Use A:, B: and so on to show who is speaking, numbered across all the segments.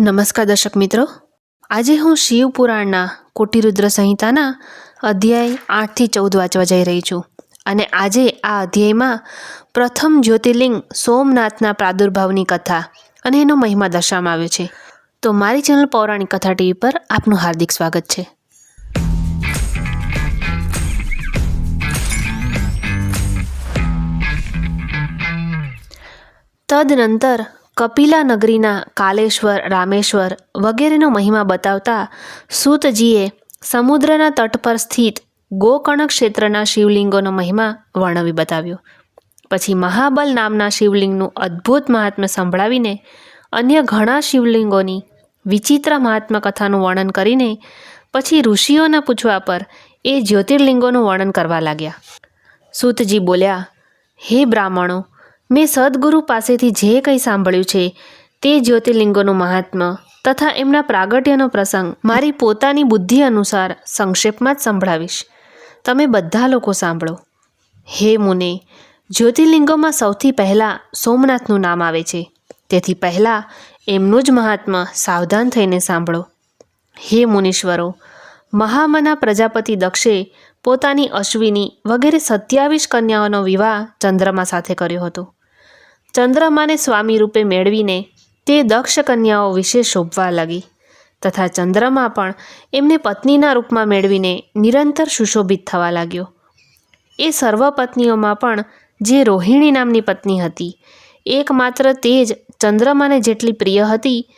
A: નમસ્કાર દર્શક મિત્રો. આજે હું શિવ પુરાણના કોટિરુદ્ર સંહિતાના અધ્યાય આઠથી ચૌદ વાંચવા જઈ રહી છું. અને આજે આ અધ્યાયમાં પ્રથમ જ્યોતિર્લિંગ સોમનાથના પ્રાદુર્ભાવની કથા અને એનો મહિમા દર્શાવવામાં આવ્યો છે. તો મારી ચેનલ પૌરાણિક કથા ટીવી પર આપનું હાર્દિક સ્વાગત છે. તદનંતર કપિલા નગરીના કાલેશ્વર, રામેશ્વર વગેરેનો મહિમા બતાવતા સૂતજીએ સમુદ્રના તટ પર સ્થિત ગોકર્ણ ક્ષેત્રના શિવલિંગોનો મહિમા વર્ણવી બતાવ્યો. પછી મહાબલ નામના શિવલિંગનું અદ્ભુત મહાત્મ્ય સંભળાવીને અન્ય ઘણા શિવલિંગોની વિચિત્ર મહાત્મા કથાનું વર્ણન કરીને પછી ઋષિઓના પૂછવા પર એ જ્યોતિર્લિંગોનું વર્ણન કરવા લાગ્યા. સૂતજી બોલ્યા, હે બ્રાહ્મણો મેં સદગુરુ પાસેથી જે કંઈ સાંભળ્યું છે, તે જ્યોતિર્લિંગોનું મહાત્મ્ય તથા એમના પ્રાગટ્યનો પ્રસંગ મારી પોતાની બુદ્ધિ અનુસાર સંક્ષેપમાં જ સંભળાવીશ. તમે બધા લોકો સાંભળો. હે મુને, જ્યોતિર્લિંગોમાં સૌથી પહેલાં સોમનાથનું નામ આવે છે. તેથી પહેલાં એમનું જ મહાત્મ્ય સાવધાન થઈને સાંભળો. હે મુનીશ્વરો, મહામના પ્રજાપતિ દક્ષે પોતાની અશ્વિની વગેરે સત્યાવીસ કન્યાઓનો વિવાહ ચંદ્રમા સાથે કર્યો હતો. ચંદ્રમાને સ્વામી રૂપે મેળવીને તે દક્ષ કન્યાઓ વિશે શોભવા લાગી. તથા ચંદ્રમા પણ એમને પત્નીના રૂપમાં મેળવીને નિરંતર સુશોભિત થવા લાગ્યો. એ સર્વ પત્નીઓમાં પણ જે રોહિણી નામની પત્ની હતી, એકમાત્ર તે જ ચંદ્રમાને જેટલી પ્રિય હતી,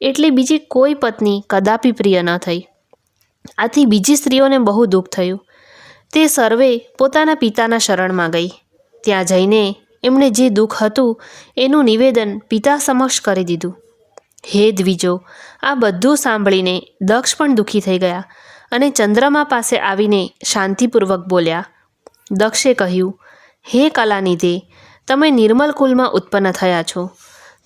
A: એટલી બીજી કોઈ પત્ની કદાપી પ્રિય ન થઈ. આથી બીજી સ્ત્રીઓને બહુ દુઃખ થયું. તે સર્વે પોતાના પિતાના શરણમાં ગઈ. ત્યાં જઈને એમણે જે દુઃખ હતું, એનું નિવેદન પિતા સમક્ષ કરી દીધું. હે દ્વિજો, આ બધું સાંભળીને દક્ષ પણ દુઃખી થઈ ગયા અને ચંદ્રમા પાસે આવીને શાંતિપૂર્વક બોલ્યા. દક્ષે કહ્યું, હે કલાનિધે, તમે નિર્મલ કુલમાં ઉત્પન્ન થયા છો.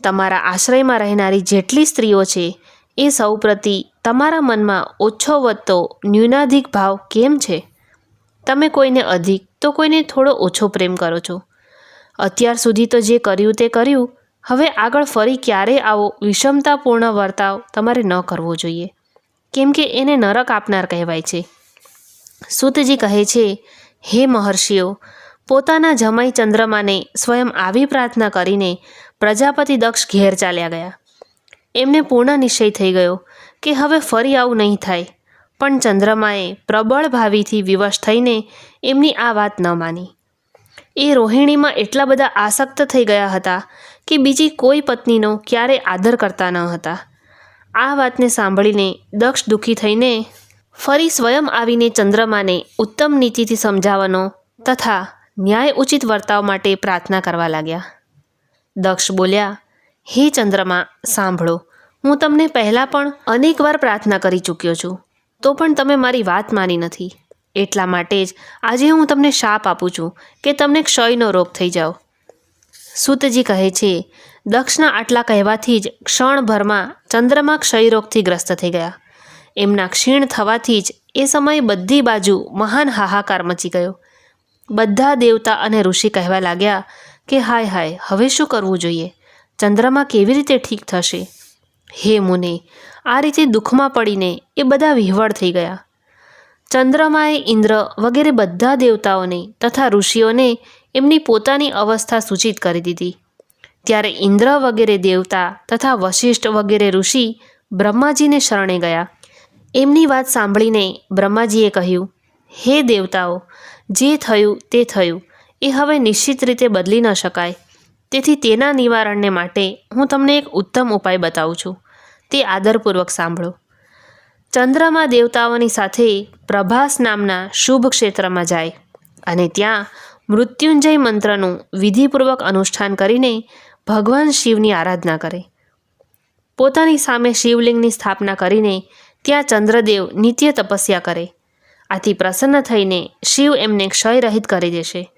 A: તમારા આશ્રયમાં રહેનારી જેટલી સ્ત્રીઓ છે, એ સૌ પ્રતિ તમારા મનમાં ઓછો વધતો ન્યૂનાધિક ભાવ કેમ છે? તમે કોઈને અધિક તો કોઈને થોડો ઓછો પ્રેમ કરો છો. અત્યાર સુધી તો જે કર્યું તે કર્યું. હવે આગળ ફરી ક્યારે આવો વિષમતાપૂર્ણ વર્તાવ તમારે ન કરવો જોઈએ. કેમ કે એને નરક આપનાર કહેવાય છે. સુતજી કહે છે, હે મહર્ષિઓ, પોતાના જમાઈ ચંદ્રમાને સ્વયં આવી પ્રાર્થના કરીને પ્રજાપતિ દક્ષ ઘેર ચાલ્યા ગયા. એમને પૂર્ણ નિશ્ચય થઈ ગયો કે હવે ફરી આવું નહીં થાય. પણ ચંદ્રમાએ પ્રબળ ભાવીથી વિવશ થઈને એમની આ વાત ન માની. એ રોહિણીમાં એટલા બધા આસક્ત થઈ ગયા હતા કે બીજી કોઈ પત્નીનો ક્યારે આદર કરતા ન હતા. આ વાતને સાંભળીને દક્ષ દુઃખી થઈને ફરી સ્વયં આવીને ચંદ્રમાને ઉત્તમ નીતિથી સમજાવવાનો તથા ન્યાય ઉચિત વર્તાવ માટે પ્રાર્થના કરવા લાગ્યા. દક્ષ બોલ્યા, હે ચંદ્રમા, સાંભળો, હું તમને પહેલાં પણ અનેકવાર પ્રાર્થના કરી ચૂક્યો છું, તો પણ તમે મારી વાત માની નથી. એટલા માટે જ આજે હું તમને શાપ આપું છું કે તમને ક્ષયનો રોગ થઈ જાઓ. સૂતજી કહે છે, દક્ષના આટલા કહેવાથી જ ક્ષણભરમાં ચંદ્રમા ક્ષયરોગથી ગ્રસ્ત થઈ ગયા. એમના ક્ષીણ થવાથી જ એ સમયે બધી બાજુ મહાન હાહાકાર મચી ગયો. બધા દેવતા અને ઋષિ કહેવા લાગ્યા કે, હાય હાય, હવે શું કરવું જોઈએ? ચંદ્રમા કેવી રીતે ઠીક થશે? હે મુને, આ રીતે દુઃખમાં પડીને એ બધા વિહવળ થઈ ગયા. ચંદ્રમાએ ઇન્દ્ર વગેરે બધા દેવતાઓને તથા ઋષિઓને એમની પોતાની અવસ્થા સૂચિત કરી દીધી. ત્યારે ઇન્દ્ર વગેરે દેવતા તથા વશિષ્ઠ વગેરે ઋષિ બ્રહ્માજીને શરણે ગયા. એમની વાત સાંભળીને બ્રહ્માજીએ કહ્યું, હે દેવતાઓ, જે થયું તે થયું. એ હવે નિશ્ચિત રીતે બદલી ન શકાય. તેથી તેના નિવારણને માટે હું તમને એક ઉત્તમ ઉપાય બતાવું છું. તે આદરપૂર્વક સાંભળો. ચંદ્રમા દેવતાઓની સાથે પ્રભાસ નામના શુભ ક્ષેત્રમાં જાય અને ત્યાં મૃત્યુંજય મંત્રનું વિધિપૂર્વક અનુષ્ઠાન કરીને ભગવાન શિવની આરાધના કરે. પોતાની સામે શિવલિંગની સ્થાપના કરીને ત્યાં ચંદ્રદેવ નિત્ય તપસ્યા કરે. આથી પ્રસન્ન થઈને શિવ એમને ક્ષય રહિત કરી દેશે.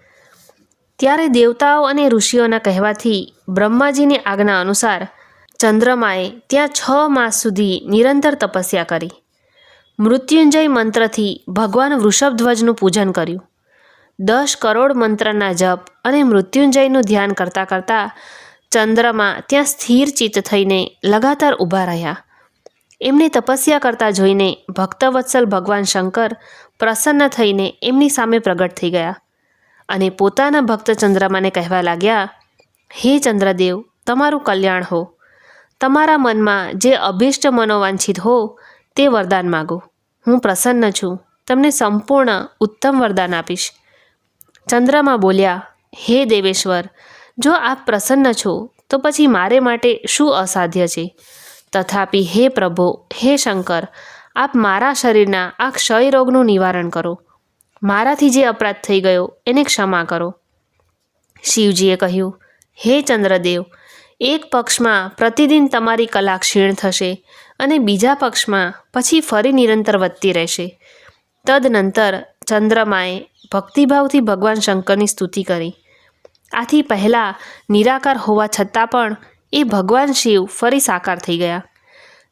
A: ત્યારે દેવતાઓ અને ઋષિઓના કહેવાથી બ્રહ્માજીની આજ્ઞા અનુસાર ચંદ્રમાએ ત્યાં છ માસ સુધી નિરંતર તપસ્યા કરી. મૃત્યુંજય મંત્રથી ભગવાન વૃષભધ્વજનું પૂજન કર્યું. દસ કરોડ મંત્રના જપ અને મૃત્યુંજયનું ધ્યાન કરતાં કરતાં ચંદ્રમાં ત્યાં સ્થિર ચિત્ત થઈને લગાતાર ઊભા રહ્યા. એમની તપસ્યા કરતા જોઈને ભક્તવત્સલ ભગવાન શંકર પ્રસન્ન થઈને એમની સામે પ્રગટ થઈ ગયા અને પોતાના ભક્ત ચંદ્રમાને કહેવા લાગ્યા, હે ચંદ્રદેવ, તમારું કલ્યાણ હો. તમારા મનમાં જે અભિષ્ટ મનોવાંછિત હો તે વરદાન માગો. હું પ્રસન્ન છું. તમને સંપૂર્ણ ઉત્તમ વરદાન આપીશ. ચંદ્રમાં બોલ્યા, હે દેવેશ્વર, જો આપ પ્રસન્ન છો, તો પછી મારે માટે શું અસાધ્ય છે? તથાપિ હે પ્રભો, હે શંકર, આપ મારા શરીરના આ ક્ષય રોગનું નિવારણ કરો. મારાથી જે અપરાધ થઈ ગયો, એને ક્ષમા કરો. શિવજીએ કહ્યું, હે ચંદ્રદેવ, એક પક્ષમાં પ્રતિદિન તમારી કલા ક્ષીણ થશે. અને બીજા પક્ષમાં પછી ફરી નિરંતર વધતી રહેશે. તદનંતર ચંદ્રમાએ ભક્તિભાવથી ભગવાન શંકરની સ્તુતિ કરી. આથી પહેલાં નિરાકાર હોવા છતાં પણ એ ભગવાન શિવ ફરી સાકાર થઈ ગયા.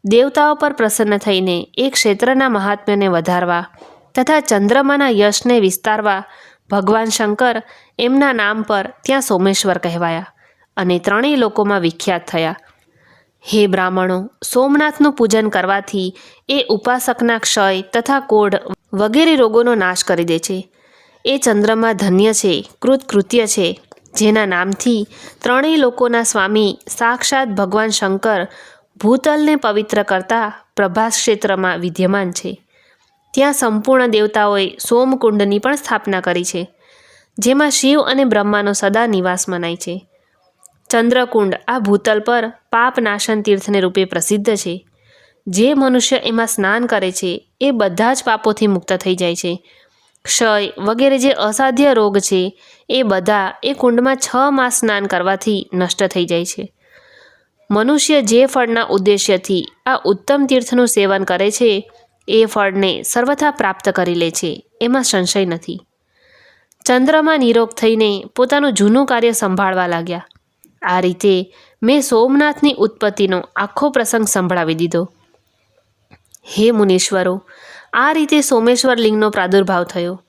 A: દેવતાઓ પર પ્રસન્ન થઈને એ ક્ષેત્રના મહાત્મ્યને વધારવા તથા ચંદ્રમાના યશને વિસ્તારવા ભગવાન શંકર એમના નામ પર ત્યાં સોમેશ્વર કહેવાયા અને ત્રણેય લોકોમાં વિખ્યાત થયા. હે બ્રાહ્મણો, સોમનાથનું પૂજન કરવાથી એ ઉપાસકના ક્ષય તથા કોઢ વગેરે રોગોનો નાશ કરી દે છે. એ ચંદ્રમાં ધન્ય છે કૃતકૃત્ય છે, જેના નામથી ત્રણેય લોકોના સ્વામી સાક્ષાત ભગવાન શંકર ભૂતલને પવિત્ર કરતા પ્રભાસ ક્ષેત્રમાં વિદ્યમાન છે. ત્યાં સંપૂર્ણ દેવતાઓએ સોમકુંડની પણ સ્થાપના કરી છે, જેમાં શિવ અને બ્રહ્માનો સદા નિવાસ મનાય છે. ચંદ્રકુંડ આ ભૂતલ પર પાપનાશન તીર્થને રૂપે પ્રસિદ્ધ છે. જે મનુષ્ય એમાં સ્નાન કરે છે, એ બધા જ પાપોથી મુક્ત થઈ જાય છે. ક્ષય વગેરે જે અસાધ્ય રોગ છે, એ બધા એ કુંડમાં છ માસ સ્નાન કરવાથી નષ્ટ થઈ જાય છે. મનુષ્ય જે ફળના ઉદ્દેશ્યથી આ ઉત્તમ તીર્થનું સેવન કરે છે, એ ફળને સર્વથા પ્રાપ્ત કરી લે છે, એમાં સંશય નથી. ચંદ્રમાં નિરોગ થઈને પોતાનું જૂનું કાર્ય સંભાળવા લાગ્યા. આ રીતે મેં સોમનાથની ઉત્પત્તિનો આખો પ્રસંગ સંભળાવી દીધો. હે મુનીશ્વરો, આ રીતે સોમેશ્વર લિંગનો પ્રાદુર્ભાવ થયો.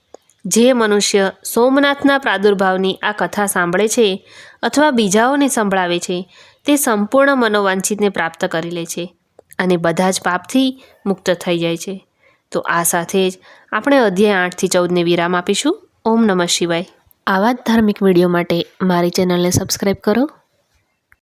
A: જે મનુષ્ય સોમનાથના પ્રાદુર્ભાવની આ કથા સાંભળે છે અથવા બીજાઓને સંભળાવે છે, તે સંપૂર્ણ મનોવાંછિતને પ્રાપ્ત કરી લે છે અને બધા જ પાપથી મુક્ત થઈ જાય છે. તો આ સાથે જ આપણે અધ્યાય આઠથી ચૌદને વિરામ આપીશું. ઓમ નમઃ શિવાય. આવા જ ધાર્મિક વીડિયો માટે મારી ચેનલને સબસ્ક્રાઈબ કરો.